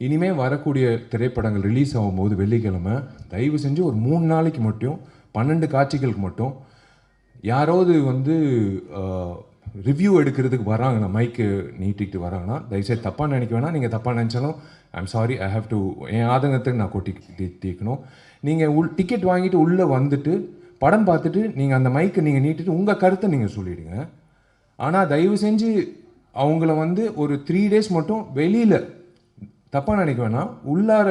இனிமே வரக்கூடிய திரைப்படங்கள் ரிலீஸ் ஆகும்போது வெள்ளிக்கிழமை தயவு செஞ்சு ஒரு மூணு நாளைக்கு மட்டும் பன்னெண்டு காட்சிகளுக்கு மட்டும் யாராவது வந்து ரிவ்யூ எடுக்கிறதுக்கு வராங்கன்னா மைக்கு நீட்டிகிட்டு வராங்கன்னா தயவுசெய்து தப்பாக நினைக்க வேணாம். நீங்கள் தப்பாக நினச்சாலும் I'm sorry I have to என் ஆதங்கத்துக்கு நான் கொட்டி தீ- தீர்க்கணும். நீங்கள் உள் டிக்கெட் வாங்கிட்டு உள்ளே வந்துட்டு படம் பார்த்துட்டு நீங்கள் அந்த மைக்கை நீங்கள் நீட்டிட்டு உங்கள் கருத்தை நீங்கள் சொல்லிவிடுங்க ஆனால் தயவு செஞ்சு அவங்கள வந்து ஒரு த்ரீ டேஸ் மட்டும் வெளியில் தப்பாக நினைக்க வேணாம். உள்ளார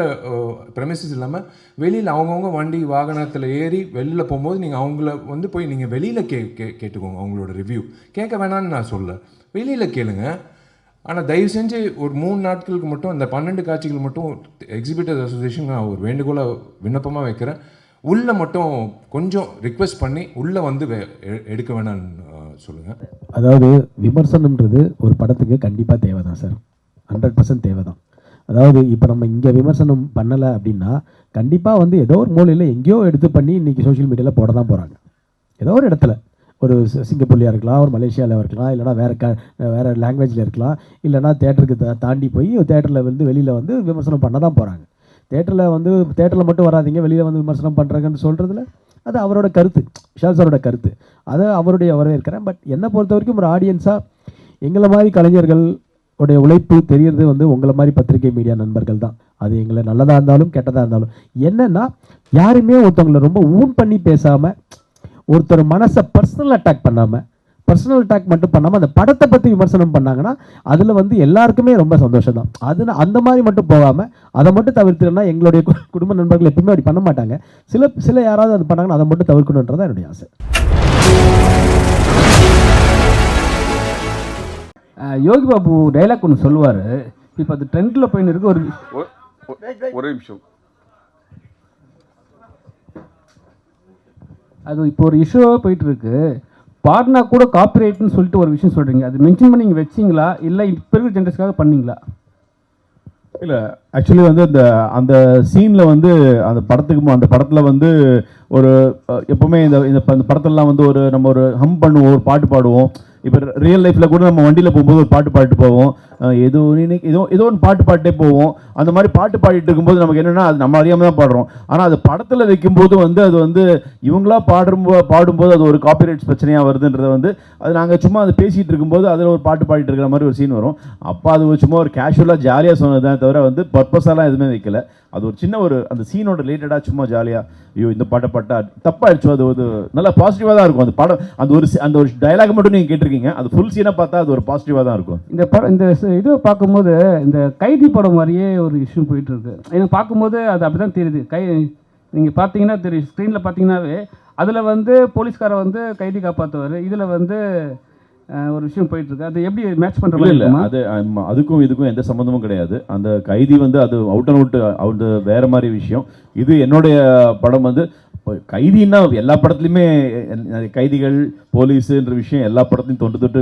ப்ரெமிசஸ் இல்லாமல் வெளியில் அவங்கவுங்க வண்டி வாகனத்தில் ஏறி வெளியில் போகும்போது நீங்கள் அவங்கள வந்து போய் நீங்கள் வெளியில் கே கே கேட்டுக்கோங்க அவங்களோட ரிவ்யூ கேட்க வேணாம்னு நான் சொல்ல. வெளியில் கேளுங்க. ஆனால் தயவு செஞ்சு ஒரு மூணு நாட்களுக்கு மட்டும் அந்த பன்னெண்டு காட்சிகள் மட்டும் எக்ஸிபிட்டர்ஸ் அசோசியேஷன் நான் ஒரு வேண்டுகோளை விண்ணப்பமாக வைக்கிறேன். உள்ளே மட்டும் கொஞ்சம் ரிக்வெஸ்ட் பண்ணி உள்ளே வந்து வே- எ- எடுக்க வேணான்னு சொல்லுங்கள் அதாவது விமர்சனம்ன்றது ஒரு படத்துக்கு கண்டிப்பாக தேவை தான் சார். ஹண்ட்ரட் பர்சன்ட் தேவை தான் அதாவது இப்போ நம்ம இங்கே விமர்சனம் பண்ணலை அப்படின்னா கண்டிப்பாக வந்து ஏதோ ஒரு மூலையில் எங்கேயோ எடுத்து பண்ணி இன்றைக்கி சோஷியல் மீடியாவில் போட தான் போகிறாங்க ஏதோ ஒரு இடத்துல. ஒரு சிங்கப்பூர்லையாக இருக்கலாம் ஒரு மலேசியாவில் இருக்கலாம் இல்லைனா வேறு க வேறு லாங்குவேஜில் இருக்கலாம் இல்லைனா தேட்டருக்கு தா தாண்டி போய் தேட்டரில் வந்து வெளியில் வந்து விமர்சனம் பண்ண தான் போகிறாங்க தேட்டரில் வந்து தேட்டரில் மட்டும் வராதிங்க வெளியில் வந்து விமர்சனம் பண்ணுறாங்கன்னு சொல்கிறதுல அது அவரோட கருத்து. விஷால் சாரோட கருத்து. அதை அவருடைய வரவேற்கிறேன். பட் என்னை பொறுத்த வரைக்கும் ஒரு ஆடியன்ஸாக எங்களை மாதிரி கலைஞர்கள் உடைய உழைப்பு தெரியறது வந்து உங்களை மாதிரி பத்திரிகை மீடியா நண்பர்கள் தான். அது எங்களை நல்லதாக இருந்தாலும் கெட்டதாக இருந்தாலும். என்னென்னா யாருமே ஒருத்தவங்களை ரொம்ப ஊன் பண்ணி பேசாமல் ஒருத்தர் மனசை பர்சனல் அட்டாக் பண்ணாமல் பர்சனல் அட்டாக் மட்டும் பண்ணாமல் அந்த படத்தை பற்றி விமர்சனம் பண்ணாங்கன்னா அதில் வந்து எல்லாருக்குமே ரொம்ப சந்தோஷம் தான். அது அந்த மாதிரி மட்டும் போகாமல் அதை மட்டும் தவிர்த்துனா எங்களுடைய குடும்ப நண்பர்கள் எப்பவுமே அப்படி பண்ண மாட்டாங்க. சில சில யாராவது அது பண்ணாங்கன்னா அதை மட்டும் தவிர்க்கணுன்றதான் என்னுடைய ஆசை. யோகி பாபு டைலாக் ஒன்று சொல்லுவார். இப்போ அது ட்ரெண்டில் போயின்னு இருக்கு. ஒரு ஒரே நிமிஷம். அது இப்போ ஒரு இஷ்யூவாக போயிட்டு இருக்கு. பாடினா கூட காப்பிரைட்னு சொல்லிட்டு ஒரு விஷயம் சொல்கிறீங்க அது மென்ஷன் பண்ணி நீங்கள் வச்சிங்களா? இல்லை இப்போ இருக்கிற ஜென்ரேஷனுக்காக பண்ணீங்களா? இல்லை ஆக்சுவலி வந்து அந்த அந்த சீனில் வந்து அந்த படத்துக்கு அந்த படத்தில் வந்து ஒரு எப்பவுமே இந்த இந்த படத்துலலாம் வந்து ஒரு நம்ம ஒரு ஹம் பண்ணுவோம் ஒரு பாட்டு பாடுவோம். இப்போ ரியல் லைஃப்பில் கூட நம்ம வண்டியில் போகும்போது ஒரு பாட்டு பாட்டு போவோம். ஏதோ இன்னைக்கு ஏதோ ஏதோ ஒன்று பாட்டு பாட்டே போவோம். அந்த மாதிரி பாட்டு பாடிட்டு இருக்கும்போது நமக்கு என்னென்னா அது நம்ம அறியாமல் தான் பாடுறோம். ஆனால் அது படத்தில் வைக்கும்போது வந்து அது வந்து இவங்களா பாடும்போது பாடும்போது அது ஒரு காப்பிரைட்ஸ் பிரச்சனையாக வருதுன்றதை வந்து அது நாங்கள் சும்மா அது பேசிகிட்டு இருக்கும்போது அதில் ஒரு பாட்டு பாடிட்டு இருக்கிற மாதிரி ஒரு சீன் வரும். அப்போ அது ஒரு சும்மா ஒரு கேஷுவலாக ஜாலியாக சொன்னதுதான் தவிர வந்து பர்பஸாலாம் எதுவுமே வைக்கல. அது ஒரு சின்ன ஒரு அந்த சீனோட ரிலேட்டடாக சும்மா ஜாலியாக ஐயோ இந்த பாட்டை பாட்டா தப்பாயிடுச்சு. அது ஒரு நல்லா பாசிட்டிவாக தான் இருக்கும். அந்த படம் அந்த ஒரு அந்த ஒரு டயலாக் மட்டும் நீங்கள் கேட்டிருக்கீங்க. அது ஃபுல் சீனாக பார்த்தா அது ஒரு பாசிட்டிவாக தான் இருக்கும். இந்த படம் இந்த இது பார்க்கும்போது இந்த கைதி படம் மாதிரியே ஒரு இஷ்யூ போயிட்டு இருக்கு எனக்கு பார்க்கும்போது அது அப்படி தான் தெரியுது. கை நீங்கள் பார்த்தீங்கன்னா தெரியும். ஸ்க்ரீனில் பார்த்தீங்கன்னாவே அதில் வந்து போலீஸ்காரை வந்து கைதி காப்பாற்றுவார் இதில் வந்து ஒரு விஷயம் போயிட்டு இருக்கு அது எப்படி மேட்ச் பண்ணுற இல்ல மாதிரி இல்ல. அது அதுக்கும் இதுக்கும் எந்த சம்மந்தமும் கிடையாது. அந்த கைதி வந்து அது அவுட் அண்ட் அவுட் அது வேற மாதிரி விஷயம். இது என்னுடைய படம் வந்து கைதின்னா எல்லா படத்துலையுமே கைதிகள் போலீஸுன்ற விஷயம் எல்லா படத்துலையும் தொண்டு தொட்டு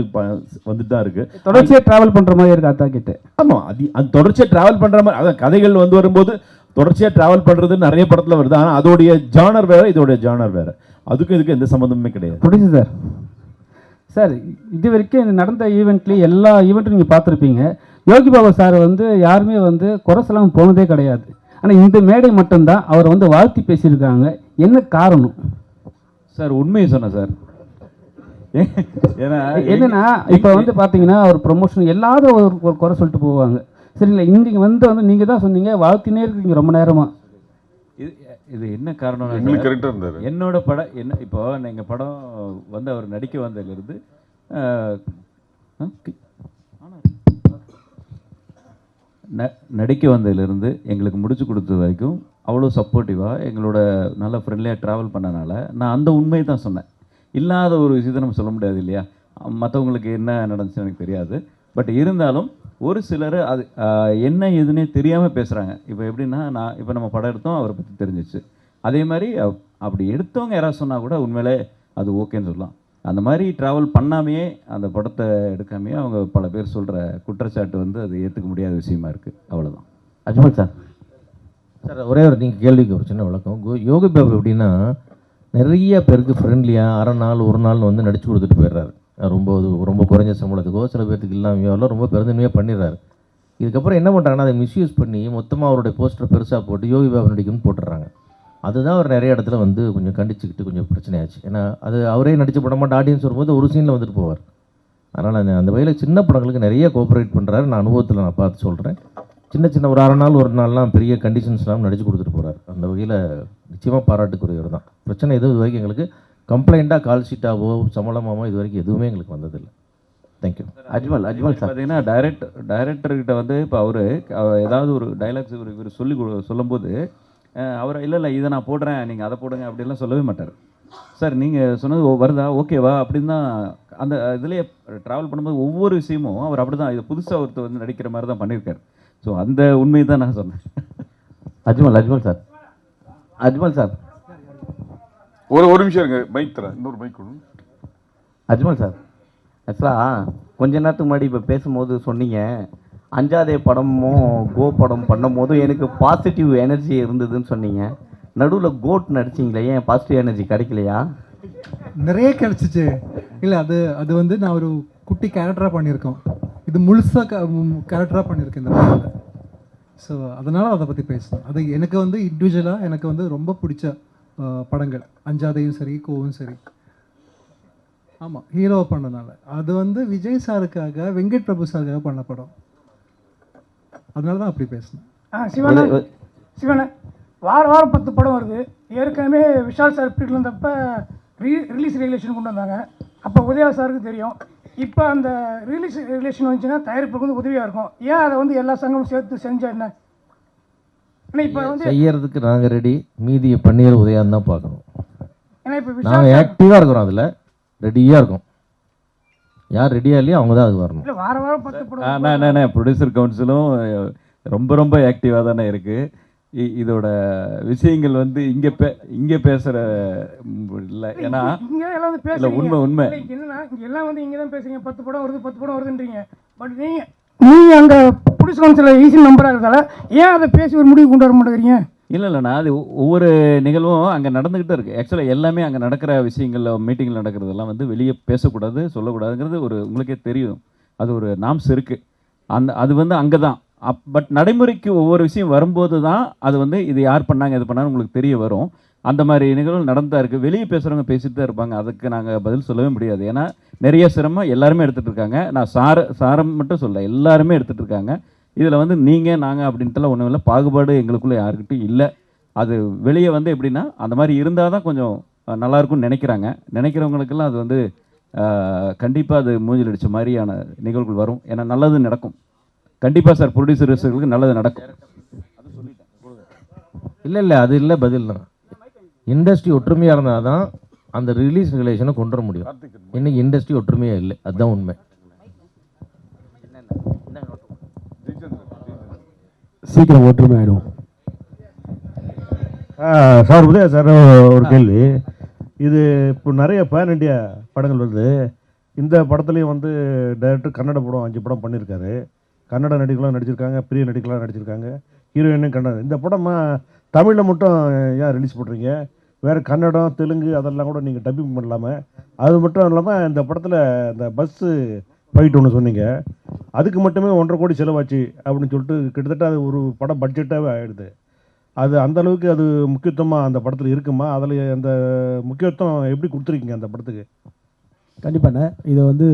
வந்துட்டு தான் இருக்கு. தொடர்ச்சியாக ட்ராவல் பண்ணுற மாதிரி இருக்கு அத்தா கிட்ட. ஆமா அது அது தொடர்ச்சியாக டிராவல் பண்ற மாதிரி அதான் கதைகள் வந்து வரும்போது தொடர்ச்சியாக டிராவல் பண்றது நிறைய படத்துல வருது. ஆனா அதோடைய ஜானர் வேற இதோடைய ஜானர் வேற. அதுக்கும் இதுக்கும் எந்த சம்மந்தமுமே கிடையாது. சார் சார் இது வரைக்கும் இந்த நடந்த ஈவெண்ட்லேயும் எல்லா ஈவெண்ட்டும் நீங்கள் பார்த்துருப்பீங்க. யோகி பாபா சார் வந்து யாருமே வந்து குறை சொல்லாமல் போனதே கிடையாது. ஆனால் இந்த மேடை மட்டும்தான் அவர் வந்து வாழ்த்தி பேசியிருக்காங்க. என்ன காரணம்? சார் உண்மையை சொன்னேன் சார். ஏன்னா என்னன்னா இப்போ வந்து பார்த்தீங்கன்னா ஒரு ப்ரொமோஷன் எல்லாரும் ஒரு ஒரு குறை சொல்லிட்டு போவாங்க. சரிங்களா? இங்கே வந்து வந்து நீங்கள் தான் சொன்னீங்க வாழ்த்தினே இருக்கீங்க ரொம்ப நேரமாக இது இது என்ன காரணம் எங்களுக்கு கரெக்டாக இருந்தார். என்னோட படம் என்ன இப்போ எங்கள் படம் வந்து அவர் நடிக்க வந்ததுலேருந்து ந- நடிக்க வந்ததுலேருந்து எங்களுக்கு முடிச்சு கொடுத்தது வரைக்கும் அவ்வளோ சப்போர்ட்டிவாக எங்களோட நல்ல ஃப்ரெண்ட்லியாக ட்ராவல் பண்ணனால நான் அந்த உண்மையை தான் சொன்னேன். இல்லாத ஒரு விஷயத்தை நம்ம சொல்ல முடியாது இல்லையா? மற்றவங்களுக்கு என்ன நடந்துச்சுன்னு எனக்கு தெரியாது. பட் இருந்தாலும் ஒரு சிலர் அது என்ன எதுனே தெரியாமல் பேசுகிறாங்க இப்போ எப்படின்னா நான் இப்போ நம்ம படம் எடுத்தோம் அவரை பற்றி தெரிஞ்சிச்சு. அதே மாதிரி அப்- அப்படி எடுத்தவங்க யாராவது சொன்னால் கூட உண்மையிலே அது ஓகேன்னு சொல்லலாம். அந்த மாதிரி ட்ராவல் பண்ணாமையே அந்த படத்தை எடுக்காமையே அவங்க பல பேர் சொல்கிற குற்றச்சாட்டு வந்து அது ஏற்றுக்க முடியாத விஷயமா இருக்குது அவ்வளோதான் அஜ்மல் சார். சார் ஒரே ஒரு நீங்கள் கேள்விக்கு ஒரு சின்ன விளக்கம். கோ- யோகி பாபு எப்படின்னா நிறைய பேருக்கு ஃப்ரெண்ட்லியாக அரை நாள் ஒரு நாள் வந்து நடிச்சு கொடுத்துட்டு போயிடுறாரு. ரொம்ப இது ரொம்ப குறைஞ்ச சம்பளத்துக்கோ சில பேர்த்துக்கு இல்லாமையோ எல்லாம் ரொம்ப பெருந்தன்மையாக பண்ணிடுறாரு. இதுக்கப்புறம் என்ன பண்ணுறாங்கன்னா அதை மிஸ்யூஸ் பண்ணி மொத்தமாக அவருடைய போஸ்டர் பெருசாக போட்டு யோகி பாபு நடிக்கும்னு போட்டுடுறாங்க. அதுதான் அவர் நிறைய இடத்துல வந்து கொஞ்சம் கண்டிச்சுக்கிட்டு கொஞ்சம் பிரச்சனையாச்சு ஏன்னா அது அவரே நடிச்ச படமாட்ட ஆடியன்ஸ் வரும்போது ஒரு சீனில் வந்துட்டு போவார். அதனால் அந்த அந்த வகையில் சின்ன படங்களுக்கு நிறைய கோஆப்ரேட் பண்ணுறாரு நான் அனுபவத்தில் நான் பார்த்து சொல்கிறேன் சின்ன சின்ன ஒரு அரை நாள் ஒரு நாள்லாம் பெரிய கண்டிஷன்ஸ்லாம் நடிச்சு கொடுத்துட்டு போகிறார் அந்த வகையில் நிச்சயமாக பாராட்டுக்குரியவர் தான். பிரச்சனை எதுவும் இது வரைக்கும் எங்களுக்கு கம்ப்ளைண்ட்டாக கால் ஷீட்டாவோ சம்பளமாவோ இது வரைக்கும் எதுவுமே எங்களுக்கு வந்ததில்லை. தேங்க்யூ அஜ்மல் அஜ்மல் பார்த்தீங்கன்னா டைரக்ட் டைரக்டர்கிட்ட வந்து இப்போ அவர் ஏதாவது ஒரு டைலாக்ஸ் இவர் இவர் சொல்லி சொல்லும்போது அவர் இல்லை இல்லை இதை நான் போடுறேன் நீங்கள் அதை போடுங்க அப்படிலாம் சொல்லவே மாட்டார். சார் நீங்கள் சொன்னது வருதா? ஓகேவா அப்படின்னு தான் அந்த இதுலேயே ட்ராவல் பண்ணும்போது ஒவ்வொரு விஷயமும் அவர் அப்படி தான் இது புதுசாக ஒருத்தர் வந்து நடிக்கிற மாதிரி தான் பண்ணியிருக்காரு. ஸோ அந்த உண்மையை தான் நான் சொன்னேன். அஜ்மல் அஜ்மல் சார் அஜ்மல் சார் ஒரு ஒரு நிமிஷம் இருங்க. மைக் தரேன். இன்னொரு மைக் கொடுங்க. அஜ்மல் சார் ஆக்சுவலாக கொஞ்ச நேரத்துக்கு முன்னாடி இப்போ பேசும்போது சொன்னீங்க. அஞ்சாதே படமும் கோ படம் பண்ணும்போதும் எனக்கு பாசிட்டிவ் எனர்ஜி இருந்ததுன்னு சொன்னீங்க. நடுவில் கோட் நடிச்சிங்களே ஏன் பாசிட்டிவ் எனர்ஜி கிடைக்கலையா? நிறைய கிடச்சிச்சு. இல்லை அது அது வந்து நான் ஒரு குட்டி கேரக்டராக பண்ணியிருக்கோம். இது முழுசாக கேரக்டராக பண்ணியிருக்கேன் இந்த படத்தில். ஸோ அதனால் அதை பற்றி பேசணும். அது எனக்கு வந்து இண்டிவிஜுவலாக எனக்கு வந்து ரொம்ப பிடிச்ச படங்கள். அஞ்சாதையும் சரி கோவும் சரி. ஆமாம் ஹீரோவை பண்ணனால. அது வந்து விஜய் சாருக்காக வெங்கட் பிரபு சாருக்காக பண்ண படம். அதனால தான் அப்படி பேசினேன். ஆ சிவனா சிவனா வார வாரம் பத்து படம் வருது. ஏற்கனவே விஷால் சார் பீரியட்ல இருந்தப்ப ரீ ரிலீஸ் ரெகுலேஷன் கொண்டு வந்தாங்க. அப்போ உதயா சாருக்கு தெரியும். இப்போ அந்த ரிலீஸ் ரெகுலேஷன் வந்துச்சுன்னா தயாரிப்புக்கு வந்து உதவியாக இருக்கும். ஏன் அதை வந்து எல்லா சங்கமும் சேர்த்து செஞ்சா என்ன? இப்போ வந்து செய்யறதுக்கு நாங்கள் ரெடி மீதியை பன்னீர் உதயான்னு தான் பார்க்கணும். ஏன்னா இப்போ நாங்கள் ஆக்டிவாக இருக்கிறோம் அதில். ரெடியாக இருக்கோம். யார் ரெடியாக இல்லையோ அவங்க தான் அது வரணும். இல்லை வார வாரம் பத்து படம் நான் நான் ப்ரொடியூசர் கவுன்சிலும் ரொம்ப ரொம்ப ஆக்டிவாக தானே இருக்குது இதோட விஷயங்கள் வந்து இங்கே பே இங்கே பேசுகிற இல்லை ஏன்னா இங்கே எல்லாம் வந்து இல்லை பேசுறீங்க. உண்மை உண்மை. என்னன்னா இங்க எல்லாம் வந்து இங்கே தான் பேசுறீங்க. பத்து படம் வருது பத்து படம் வருதுன்றீங்க. பட் நீங்கள் நீங்கள் அங்கே போலீஸ் கவுன்சிலில் ஈசி நம்பராக இருக்கிறதால ஏன் அதை பேசி ஒரு முடிவு கொண்டு வர மாட்டேங்கிறீங்க? இல்லை இல்லைண்ணா அது ஒவ்வொரு நிகழ்வும் அங்கே நடந்துக்கிட்டே இருக்குது ஆக்சுவலாக எல்லாமே அங்கே நடக்கிற விஷயங்களில் மீட்டிங்கில் நடக்கிறதெல்லாம் வந்து வெளியே பேசக்கூடாது சொல்லக்கூடாதுங்கிறது ஒரு உங்களுக்கே தெரியும். அது ஒரு நாம்ஸ் இருக்குது அந்த அது வந்து அங்கே தான் அப் பட் நடைமுறைக்கு ஒவ்வொரு விஷயம் வரும்போது தான் அது வந்து இது யார் பண்ணாங்க இது பண்ணாங்க உங்களுக்கு தெரிய வரும். அந்த மாதிரி நிகழ்வு நடந்தா இருக்குது வெளியே பேசுகிறவங்க பேசிட்டு தான் இருப்பாங்க. அதுக்கு நாங்கள் பதில் சொல்லவே முடியாது. ஏன்னா நிறைய சிரமம் எல்லாருமே எடுத்துகிட்டு இருக்காங்க. நான் சார சாரம் மட்டும் சொல்ல எல்லாருமே எடுத்துகிட்டு இருக்காங்க. இதில் வந்து நீங்கள் நாங்கள் அப்படின்ட்டுலாம் ஒன்றும் இல்லை. பாகுபாடு எங்களுக்குள்ளே யாருக்கிட்டும் இல்லை. அது வெளியே வந்து எப்படின்னா அந்த மாதிரி இருந்தால் தான் கொஞ்சம் நல்லாயிருக்கும்னு நினைக்கிறாங்க. நினைக்கிறவங்களுக்கெல்லாம் அது வந்து கண்டிப்பாக அது மூஞ்சில் அடித்த மாதிரியான நிகழ்வுகள் வரும். ஏன்னா நல்லது நடக்கும். கண்டிப்பாக சார் ப்ரொடியூசர்ஸுகளுக்கு நல்லது நடக்கும். இல்லை இல்லை அது இல்லை பதில் தான். இண்டஸ்ட்ரி ஒற்றுமையாக இருந்தால் தான் அந்த ரிலீஸ் ரிலேஷனை கொண்டு வர முடியும். இன்னைக்கு இண்டஸ்ட்ரி ஒற்றுமையாக இல்லை. அதுதான் உண்மை. சீக்கிரம் ஒற்றுமை ஆகிடும் சார் உதயா சார் ஒரு கேள்வி. இது இப்போ நிறைய பேன் இண்டியா படங்கள் வருது. இந்த படத்துலையும் வந்து டைரக்டர் கன்னட படம் அஞ்சு படம் பண்ணியிருக்காரு. கன்னட நடிகர்களாம் நடிச்சிருக்காங்க பெரிய நடிகர்களாக நடிச்சிருக்காங்க. ஹீரோயினும் கன்னடம் இந்த படமா தமிழில் மட்டும் ஏன் ரிலீஸ் பண்ணுறீங்க வேறு கன்னடம் தெலுங்கு அதெல்லாம் கூட நீங்கள் டப்பிங் பண்ணலாமல் அது மட்டும் இல்லாமல் இந்த படத்தில் இந்த பஸ்ஸு ஃபைட் ஒன்று சொன்னீங்க. அதுக்கு மட்டுமே ஒன்றரை கோடி செலவாச்சு அப்படின்னு சொல்லிட்டு கிட்டத்தட்ட அது ஒரு படம் பட்ஜெட்டாகவே ஆகிடுது அது அந்த அளவுக்கு அது முக்கியத்துவமாக அந்த படத்தில் இருக்குமா? அதில் அந்த முக்கியத்துவம் எப்படி கொடுத்துருக்கீங்க அந்த படத்துக்கு? கண்டிப்பாண்ணே இது வந்து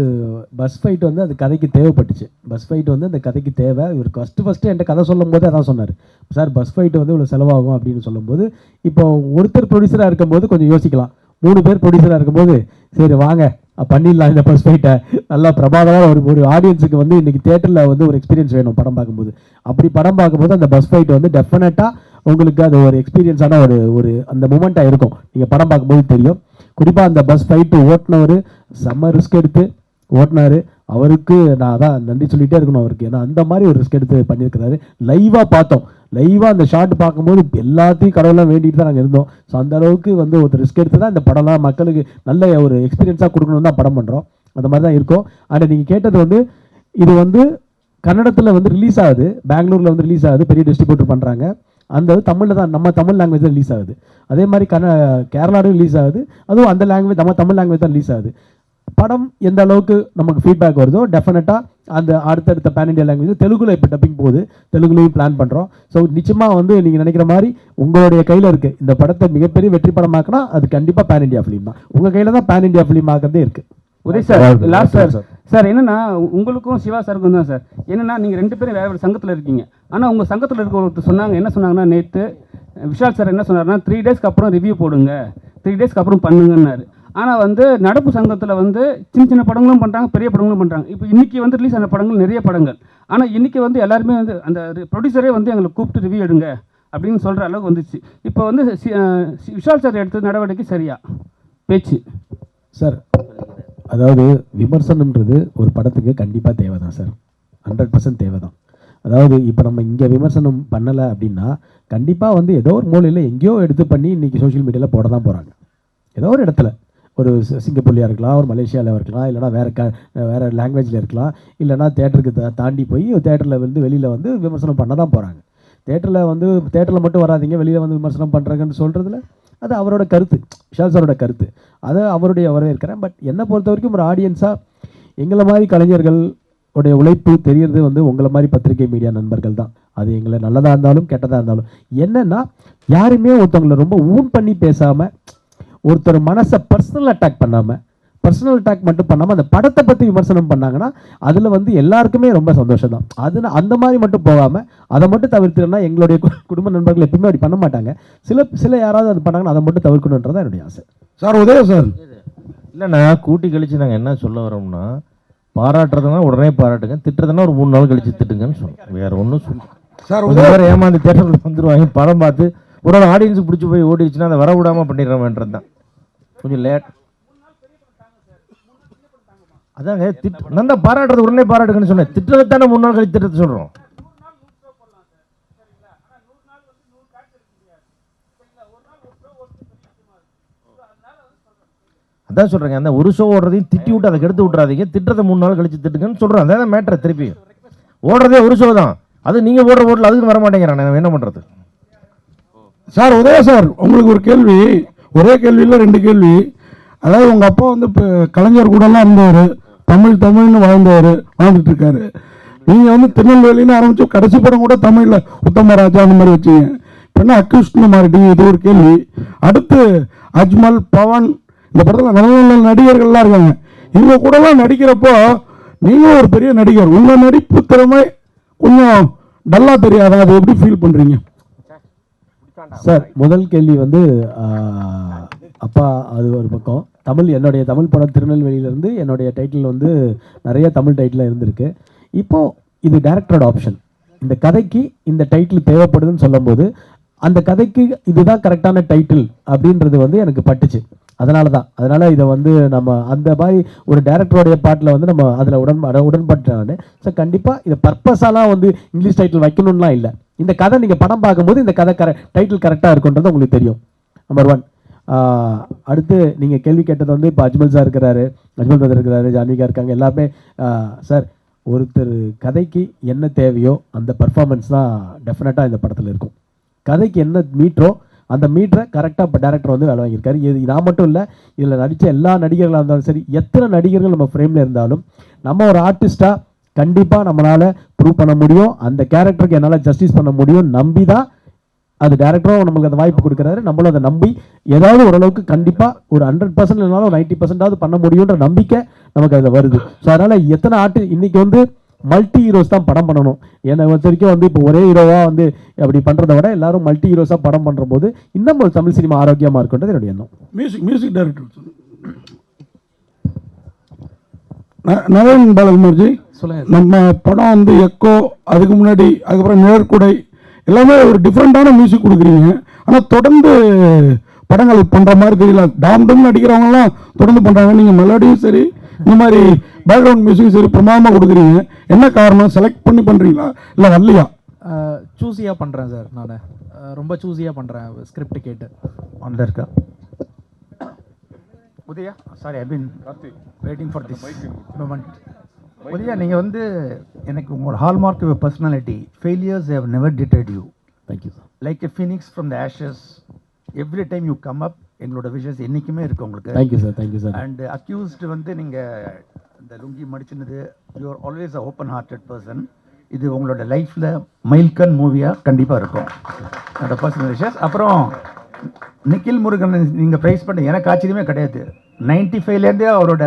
பஸ் ஃபைட் வந்து அந்த கதைக்கு தேவைப்பட்டுச்சு. பஸ் ஃபைட் வந்து அந்த கதைக்கு தேவை. இவர் ஃபஸ்ட்டு ஃபஸ்ட்டு என்கிட்ட கதை சொல்லும் போது அதான் சொன்னார். சார் பஸ் ஃபைட் வந்து இவ்வளோ செலவாகும் அப்படின்னு சொல்லும்போது இப்போ ஒருத்தர் ப்ரொடியூசராக இருக்கும்போது கொஞ்சம் யோசிக்கலாம். மூணு பேர் ப்ரொடியூசராக இருக்கும்போது சரி வாங்க. பண்ணிடலாம் இந்த பஸ் ஃபைட்டை நல்லா பிரபாதமாக ஒரு ஒரு ஆடியன்ஸுக்கு வந்து இன்றைக்கி தேட்டரில் வந்து ஒரு எக்ஸ்பீரியன்ஸ் வேணும் படம் பார்க்கும்போது. அப்படி படம் பார்க்கும்போது அந்த பஸ் ஃபைட் வந்து டெஃபினட்டாக உங்களுக்கு அது ஒரு எக்ஸ்பீரியன்ஸான ஒரு ஒரு அந்த மூமெண்ட்டாக இருக்கும். நீங்கள் படம் பார்க்கும்போது தெரியும். குறிப்பாக அந்த பஸ் ஃபைட்டு ஓட்டினவர் செம்ம ரிஸ்க் எடுத்து ஓட்டினாரு. அவருக்கு நான் அதான் நன்றி சொல்லிகிட்டே இருக்கணும் அவருக்கு. ஏன்னா அந்த மாதிரி ஒரு ரிஸ்க் எடுத்து பண்ணியிருக்கிறாரு. லைவாக பார்த்தோம். லைவாக அந்த ஷாட் பார்க்கும்போது எல்லாத்தையும் கடவுளாக வேண்டிட்டு தான் நாங்கள் இருந்தோம். ஸோ அந்த அளவுக்கு வந்து ஒரு ரிஸ்க் எடுத்து தான் இந்த படம்லாம் மக்களுக்கு நல்ல ஒரு எக்ஸ்பீரியன்ஸாக கொடுக்கணும்னு தான் படம் பண்ணுறோம் அந்த மாதிரி தான் இருக்கும். ஆனால் நீங்கள் கேட்டது வந்து இது வந்து கன்னடத்தில் வந்து ரிலீஸ் ஆகுது. பெங்களூரில் வந்து ரிலீஸ் ஆகுது. பெரிய டிஸ்ட்ரிபியூட்டர் பண்ணுறாங்க அந்த தமிழில் தான் நம்ம தமிழ் லாங்குவேஜ் தான் ரிலீஸ் ஆகுது. அதே மாதிரி கன கேரளாவிலும் ரிலீஸ் ஆகுது. அதுவும் அந்த லாங்குவேஜ் நம்ம தமிழ் லாங்குவேஜ் தான் ரிலீஸ் ஆகுது. படம் எந்த அளவுக்கு நமக்கு ஃபீட்பேக் வருதோ டெஃபினட்டாக அந்த அடுத்தடுத்த பேன் இண்டியா லாங்குவேஜ் தெலுங்குல இப்போ டப்பிங் போகுது. தெலுங்குலையும் பிளான் பண்ணுறோம் ஸோ நிச்சயமாக வந்து நீங்கள் நினைக்கிற மாதிரி உங்களுடைய கையில் இருக்குது இந்த படத்தை மிகப்பெரிய வெற்றி படமாக்கினா அது கண்டிப்பாக பேன் இண்டியா ஃபிலிம் தான். உங்கள் கையில் தான் பேன் இண்டியா ஃபிலிம் ஆகிறதே இருக்குது Uday sir last sir. Sir. என்னன்னா உங்களுக்கும் சிவா சாருக்கும் தான் சார். என்னன்னா நீங்கள் ரெண்டு பேரும் வேற வேறு சங்கத்தில் இருக்கீங்க. ஆனால் உங்கள் சங்கத்தில் இருக்க ஒருத்தர் சொன்னாங்க என்ன சொன்னாங்கன்னா நேற்று விஷால் சார் என்ன சொன்னார்னா த்ரீ டேஸ்க்கு அப்புறம் ரிவ்யூ போடுங்க. த்ரீ டேஸ்க்கு அப்புறம் பண்ணுங்கன்னாரு. ஆனால் வந்து நடப்பு சங்கத்தில் வந்து சின்ன சின்ன படங்களும் பண்ணுறாங்க பெரிய படங்களும் பண்ணுறாங்க இப்போ இன்றைக்கி வந்து ரிலீஸ் ஆன படங்கள் நிறைய படங்கள். ஆனால் இன்றைக்கி வந்து எல்லாருமே வந்து அந்த ப்ரொடியூசரே வந்து எங்களை கூப்பிட்டு ரிவ்யூ எடுங்க அப்படின்னு சொல்கிற அளவுக்கு வந்துச்சு. இப்போ வந்து விஷால் சார் எடுத்த நடவடிக்கை சரியா? பேச்சு. சார் அதாவது விமர்சனம்ன்றது ஒரு படத்துக்கு கண்டிப்பாக தேவை தான் சார் ஹண்ட்ரட் பர்சன்ட் தேவை தான் அதாவது இப்போ நம்ம இங்கே விமர்சனம் பண்ணலை அப்படின்னா கண்டிப்பாக வந்து ஏதோ ஒரு மூலையில் எங்கேயோ எடுத்து பண்ணி இன்றைக்கி சோஷியல் மீடியாவில் போட தான் போகிறாங்க ஏதோ ஒரு இடத்துல. ஒரு சிங்கப்பூர்லையாக இருக்கலாம் ஒரு மலேசியாவில் இருக்கலாம் இல்லைனா வேறு க வேறு லாங்குவேஜில் இருக்கலாம் இல்லைனா தேட்டருக்கு தா தாண்டி போய் தேட்டரில் வந்து வெளியில் வந்து விமர்சனம் பண்ண தான் போகிறாங்க தேட்டரில் வந்து தேட்டரில் மட்டும் வராதிங்க வெளியில் வந்து விமர்சனம் பண்ணுறாங்கன்னு சொல்கிறதுல அது அவரோட கருத்து. விஷால் சாரோட கருத்து. அதை அவருடைய வரவேற்கிறேன். பட் என்னை பொறுத்த வரைக்கும் ஒரு ஆடியன்ஸாக எங்களை மாதிரி கலைஞர்கள் உடைய உழைப்பு தெரியறது வந்து உங்களை மாதிரி பத்திரிகை மீடியா நண்பர்கள் தான். அது எங்களை நல்லதாக இருந்தாலும் கெட்டதாக இருந்தாலும். என்னென்னா யாருமே ஒருத்தவங்களை ரொம்ப ஊன் பண்ணி பேசாமல் ஒருத்தர் மனசை பர்சனல் அட்டாக் பண்ணாமல் பர்சனல் அட்டாக் மட்டும் பண்ணாமல் அந்த படத்தை பற்றி விமர்சனம் பண்ணாங்கன்னா அதில் வந்து எல்லாருக்குமே ரொம்ப சந்தோஷம் தான் அது அந்த மாதிரி மட்டும் போகாமல் அதை மட்டும் தவிர்த்துனா எங்களுடைய குடும்ப நண்பர்கள் எப்பயுமே அப்படி பண்ண மாட்டாங்க. சில சில யாராவது அது பண்ணாங்கன்னா அதை மட்டும் தவிர்க்கணுன்றதான் என்னுடைய ஆசை. Sir Udaya sir. இல்லைண்ணா கூட்டி கழிச்சு நாங்கள் என்ன சொல்ல வரோம்னா பாராட்டுறதுனா உடனே பாராட்டுங்க திட்டுறதுனா ஒரு மூணு நாள் கழிச்சு திட்டுங்கன்னு சொன்னோம். வேற ஒன்றும் சொல்ல சார் பேர் ஏமாந்து தேட்டரில் வந்துருவாங்க படம் பார்த்து ஒரு நாள் ஆடியன்ஸ் பிடிச்சி போய் ஓடிடுச்சுன்னா அதை வர விடாமல் பண்ணிடுறோம்ன்றது தான் கொஞ்சம் லேட் அதாங்க திட்டு நான் தான் பாராட்டுறது உடனே பாராட்டுங்கன்னு சொன்னேன். திட்டத்தை தானே மூணு நாள் கழித்து திட்டத்தை சொல்கிறோம் அதான் சொல்கிறேங்க அந்த ஒரு ஷோ ஓடுறதையும் திட்டி விட்டு அதை கெடுத்து விட்றாதீங்க திட்டத்தை மூணு நாள் கழிச்சு திட்டுங்கன்னு சொல்கிறேன் அதான் மேட்ரு திருப்பி. ஓடுறதே ஒரு ஷோ தான். அது நீங்கள் ஓடுற ஓட்டில் அதுக்கு வர மாட்டேங்கிறான் நான் என்ன பண்ணுறது சார் உதய சார் உங்களுக்கு ஒரு கேள்வி. ஒரே கேள்வியில் ரெண்டு கேள்வி. அதாவது உங்கள் அப்பா வந்து இப்போ கலைஞர் கூடலாம் இருந்தவர் தமிழ் தமிழ்னு வாழ்ந்தவர் வாழ்ந்துட்டு இருக்காரு நீங்கள் வந்து திருநெல்வேலின்னு ஆரம்பிச்சு கடைசி படம் கூட தமிழில் உத்தமராஜா அந்த மாதிரி வச்சீங்க. இப்போ என்ன அக்யூஸ்ட்னு மாறிட்டீங்க? இது ஒரு கேள்வி. அடுத்து அஜ்மல் பவன் இந்த படத்தில் நல்ல நல்ல நடிகர்கள்லாம் இருக்காங்க. இவங்க கூடலாம் நடிக்கிறப்போ நீங்களும் ஒரு பெரிய நடிகர். உங்கள் நடிப்பு திறமை கொஞ்சம் டல்லாக தெரியாதா? அதை எப்படி ஃபீல் பண்ணுறீங்க சார் முதல் கேள்வி வந்து அப்பா அது ஒரு பக்கம். தமிழ் என்னுடைய தமிழ் படம் திருநெல்வேலியிலேருந்து என்னுடைய டைட்டில் வந்து நிறைய தமிழ் டைட்டில் இருந்திருக்கு. இப்போது இது டேரக்டரோட ஆப்ஷன் இந்த கதைக்கு இந்த டைட்டில் தேவைப்படுதுன்னு சொல்லும்போது அந்த கதைக்கு இதுதான் கரெக்டான டைட்டில் அப்படின்றது வந்து எனக்கு பட்டுச்சு. அதனால தான் அதனால் இதை வந்து நம்ம அந்த மாதிரி ஒரு டேரக்டருடைய பாட்டில் வந்து நம்ம அதில் உடன் உடன்பட்டானு ஸோ கண்டிப்பாக இதை பர்பஸாலாம் வந்து இங்கிலீஷ் டைட்டில் வைக்கணும்லாம் இல்லை. இந்த கதை நீங்கள் படம் பார்க்கும்போது இந்த கதை கர டைட்டில் கரெக்டாக இருக்குன்றது உங்களுக்கு தெரியும். நம்பர் ஒன் அடுத்து நீங்கள் கேள்வி கேட்டது வந்து இப்போ அஜ்மல் சார் இருக்கிறாரு அஜ்மல் பிரதர் இருக்கிறாரு ஜான்விகா இருக்காங்க எல்லாமே சார் ஒருத்தர் கதைக்கு என்ன தேவையோ அந்த பர்ஃபார்மன்ஸ் தான் டெஃபினட்டாக இந்த படத்தில் இருக்கும். கதைக்கு என்ன மீட்டரோ அந்த மீட்டரை கரெக்டாக இப்போ டேரக்டர் வந்து வேலை வாங்கியிருக்காரு. இது நான் மட்டும் இல்லை இதில் நடித்த எல்லா நடிகர்களாக இருந்தாலும் சரி எத்தனை நடிகர்கள் நம்ம ஃப்ரேமில் இருந்தாலும் நம்ம ஒரு ஆர்டிஸ்ட்டாக கண்டிப்பாக நம்மளால் ப்ரூவ் பண்ண முடியும். அந்த கேரக்டருக்கு என்னால் ஜஸ்டிஸ் பண்ண முடியும் நம்பி தான் அது டேரக்டரும் நமக்கு அந்த வாய்ப்பு கொடுக்குறாரு. நம்மளும் அதை நம்பி ஏதாவது ஓரளவுக்கு கண்டிப்பாக ஒரு ஹண்ட்ரட் பர்சன்ட் இல்லைனாலும் நைன்ட்டி பர்சன்டாவது பண்ண முடியுன்ற நம்பிக்கை நமக்கு அதில் வருது. ஸோ அதனால் எத்தனை ஆர்டி இன்னைக்கு வந்து மல்டி ஹீரோஸ் தான் படம் பண்ணணும். என்னை பொறுத்த வரைக்கும் வந்து இப்போ ஒரே ஹீரோவாக வந்து அப்படி பண்ணுறத விட எல்லாரும் மல்டி ஹீரோஸாக படம் பண்ணுற போது இன்னும் ஒரு தமிழ் சினிமா ஆரோக்கியமாக இருக்குன்றது என்னுடைய எண்ணம். Music music director Naren Balakumar ji சொல்லுங்க. நம்ம படம் வந்து எக்கோ அதுக்கு முன்னாடி அதுக்கப்புறம் நிழற்குடை எல்லாமே ஒரு டிஃப்ரெண்ட்டான மியூசிக் கொடுக்குறீங்க. ஆனால் தொடர்ந்து படங்கள் பண்ணுற மாதிரி தெரியல. டாம் டம் நடிக்கிறவங்கலாம் தொடர்ந்து பண்ணுறாங்க நீங்கள் மெலடியும் சரி இந்த மாதிரி பேக்ரவுண்ட் மியூசிக்கும் சரி பிரமாதமாக கொடுக்குறீங்க. என்ன காரணம்? செலக்ட் பண்ணி பண்ணுறீங்களா இல்லை வரலையா? சூஸியாக பண்ணுறேன் சார் நான். ரொம்ப சூஸியாக பண்ணுறேன் ஸ்கிரிப்ட் கேட்டு. ஆன்ல இருக்கா? Udaya? Sorry I been waiting for this moment Udaya நீங்கள் வந்து எனக்கு உங்களோட hallmark your personality failures have never டிட்டட் you thank you sir like a phoenix from the ashes every time you come up எங்களோட wishes என்றைக்குமே இருக்கு உங்களுக்கு. Thank you sir thank you sir and accused வந்து நீங்கள் இந்த lungi மடிச்சினது you are always a open hearted person இது உங்களோட லைஃப்பில் மைல்கன் மூவியாக கண்டிப்பாக இருக்கும். என்னோட பர்சனல் விஷஸ் அப்புறம் நிக்கில் முருகன் நீங்கள் ப்ரைஸ் பண்ண எனக்கு ஆச்சரியமே கிடையாது. நைன்டி ஃபைவ்லேருந்தே அவரோட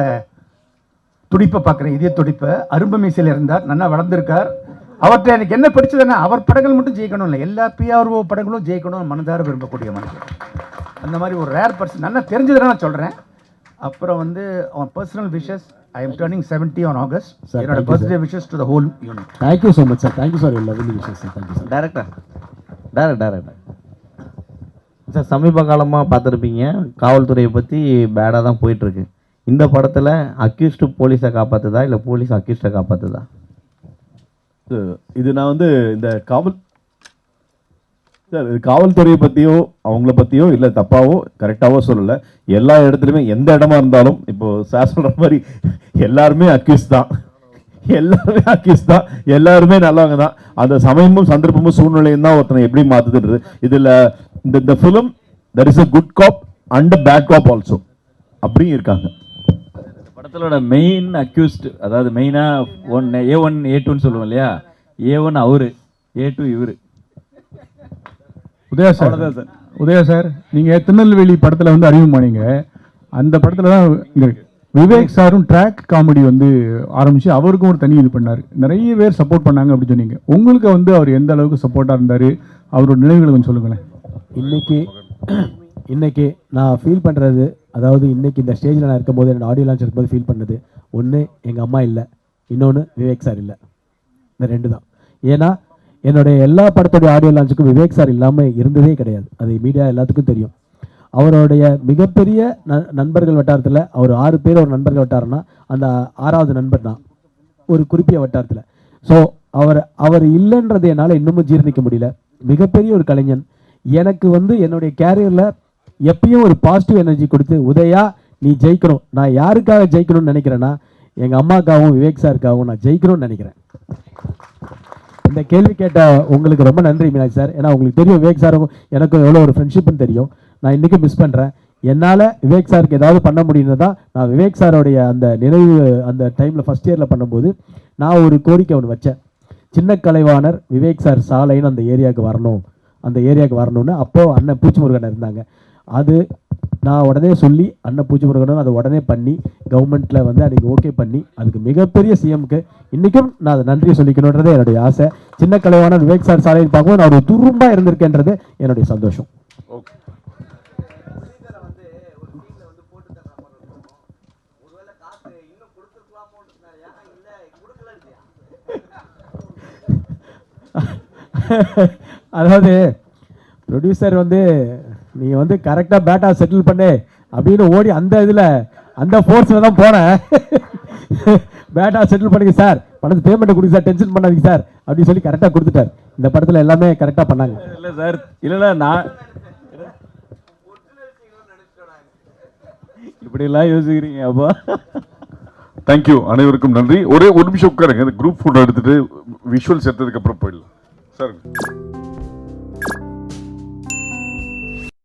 துடிப்பை பார்க்குறேன் இதே துடிப்பை. அரும்பு மீசையில் இருந்தார் நல்லா வளர்ந்துருக்கார். அவர்கிட்ட எனக்கு என்ன பிடிச்சதுன்னா அவர் படங்கள் மட்டும் ஜெயிக்கணும் இல்லை. எல்லா பிஆர்ஓ படங்களும் ஜெயிக்கணும் மனதார விரும்பக்கூடிய மனுஷன் அந்த மாதிரி ஒரு ரேர் பர்சன் நல்லா தெரிஞ்சதுனா நான் சொல்கிறேன் அப்புறம் வந்து அவன் personal wishes I am turning seventy on August Sir, என்னோட birthday wishes to the whole unit thank you so much sir thank you sir lovely விஷயம் sir thank you sir director direct director sir சமீப காலமாக பார்த்துருப்பீங்க. காவல்துறையை பற்றி பேடாக தான் போயிட்டுருக்கு இந்த படத்தில் அக்யூஸ்டு போலீஸை காப்பாற்றுதா இல்லை போலீஸ் அக்யூஸ்டை காப்பாற்றுதா இது- நான் வந்து இந்த காவல் சார் இது காவல்துறையை பற்றியோ அவங்கள பற்றியோ இல்லை தப்பாவோ கரெக்டாகவோ சொல்லலை. எல்லா இடத்துலையுமே எந்த இடமா இருந்தாலும் இப்போ சார் சொல்கிற மாதிரி எல்லாருமே அக்யூஸ் தான். எல்லாருமே அக்யூஸ் தான். எல்லாருமே நல்லவங்க தான். அந்த சமயமும் சந்தர்ப்பமும் சூழ்நிலையும் தான் ஒருத்தனை எப்படி மாற்றுதுன்றது இதில் இந்த இந்த film there is a good cop and bad cop also அப்படியும் இருக்காங்க. படத்திலோட மெயின் அக்யூஸ்ட் அதாவது மெயினாக ஒன் ஏ ஒன் ஏ டூன்னு சொல்லுவோம் இல்லையா? ஏ ஒன் அவரு ஏ டூ இவரு. Udaya sir sir. Udaya sir நீங்கள் திருநெல்வேலி படத்தில் வந்து அறிமுகமானீங்க அந்த படத்தில் தான் இந்த விவேக் சாரும் ட்ராக் காமெடி வந்து ஆரம்பித்து அவருக்கும் ஒரு தனி இது பண்ணார். நிறைய பேர் சப்போர்ட் பண்ணாங்க அப்படின்னு சொன்னீங்க. உங்களுக்கு வந்து அவர் எந்த அளவுக்கு சப்போர்ட்டாக இருந்தார்? அவரோட நினைவுகளை கொஞ்சம் சொல்லுங்களேன். இன்னைக்கு இன்னைக்கு நான் ஃபீல் பண்ணுறது அதாவது இன்னைக்கு இந்த ஸ்டேஜில் நான் இருக்கும்போது என்னோட ஆடியோ லான்ச் இருக்கும்போது ஃபீல் பண்ணது. ஒன்று எங்கள் அம்மா இல்லை. இன்னொன்று விவேக் சார் இல்லை. இந்த ரெண்டு தான். ஏன்னா என்னுடைய எல்லா படத்துடைய ஆடியோ லான்ச்சுக்கும் விவேக் சார் இல்லாமல் இருந்ததே கிடையாது. அது மீடியா எல்லாத்துக்கும் தெரியும். அவருடைய மிகப்பெரிய ந- நண்பர்கள் வட்டாரத்தில் அவர் ஆறு பேர் ஒரு நண்பர்கள் வட்டாரம்னா அந்த ஆறாவது நண்பர் தான். ஒரு குறிப்பிய வட்டாரத்தில். ஸோ அவர் அவர் இல்லைன்றது என்னால் இன்னமும் ஜீரணிக்க முடியல. மிகப்பெரிய ஒரு கலைஞன். எனக்கு வந்து என்னுடைய கேரியரில் எப்பயும் ஒரு பாசிட்டிவ் எனர்ஜி கொடுத்து உதயா நீ ஜெயிக்கணும். நான் யாருக்காக ஜெயிக்கணும்னு நினைக்கிறேன்னா எங்கள் அம்மாக்காகவும் விவேக் சாருக்காகவும் நான் ஜெயிக்கணும்னு நினைக்கிறேன். இந்த கேள்வி கேட்ட உங்களுக்கு ரொம்ப நன்றி மீனாட்சி சார் ஏன்னா உங்களுக்கு தெரியும் விவேக் சாரும் எனக்கும் எவ்வளோ ஒரு ஃப்ரெண்ட்ஷிப்னு தெரியும். நான் இன்றைக்கும் மிஸ் பண்ணுறேன் என்னால் விவேக் சாருக்கு ஏதாவது பண்ண முடியும்னு தான் நான் விவேக் சாரோடைய அந்த நினைவு அந்த டைமில் ஃபஸ்ட் இயரில் பண்ணும்போது நான் ஒரு கோரிக்கை ஒன்று வச்சேன். சின்ன கலைவாணர் விவேக் சார் சாலைன்னு அந்த ஏரியாவுக்கு வரணும். அந்த ஏரியாவுக்கு வரணும்னு அப்போது அண்ணன் பூச்சி முருகன் இருந்தாங்க. அது நான் உடனே சொல்லி அண்ணன் பூச்சிமுருகனும் அதை உடனே பண்ணி கவர்மெண்ட்டில் வந்து அன்றைக்கி ஓகே பண்ணி அதுக்கு மிகப்பெரிய சிஎம்க்கு இன்றைக்கும் நான் அதை நன்றி சொல்லிக்கணுன்றதே என்னுடைய ஆசை. சின்ன கலைவாணர் விவேக் சார் சாலைன்னு பார்க்கும்போது நான் ஒரு துரும்பா இருந்திருக்கேன்றது என்னுடைய சந்தோஷம். ஓகே அதாவது ப்ரொடியூசர் வந்து நீங்கள் வந்து கரெக்டாக பேட்டா செட்டில் பண்ணு அப்படின்னு ஓடி அந்த இதில் அந்த ஃபோர்ஸில் தான் போனேன். பேட்டா செட்டில் பண்ணுங்க சார் பணத்து பேமெண்ட்டை கொடுங்க சார் டென்ஷன் பண்ணாதீங்க சார் அப்படின்னு சொல்லி கரெக்டாக கொடுத்துட்டார். இந்த படத்தில் எல்லாமே கரெக்டாக பண்ணாங்க. இல்லை சார் இல்லைல்ல நான் இப்படிலாம் யோசிக்கிறீங்க அப்போ. தேங்க்யூ அனைவருக்கும் நன்றி. ஒரே ஒரு நிமிஷம் உட்காருங்க. இந்த குரூப் ஃபோட்டோ எடுத்துட்டு விஷுவல்ஸ் எடுத்ததுக்கு அப்புறம் போயிடலாம். சார்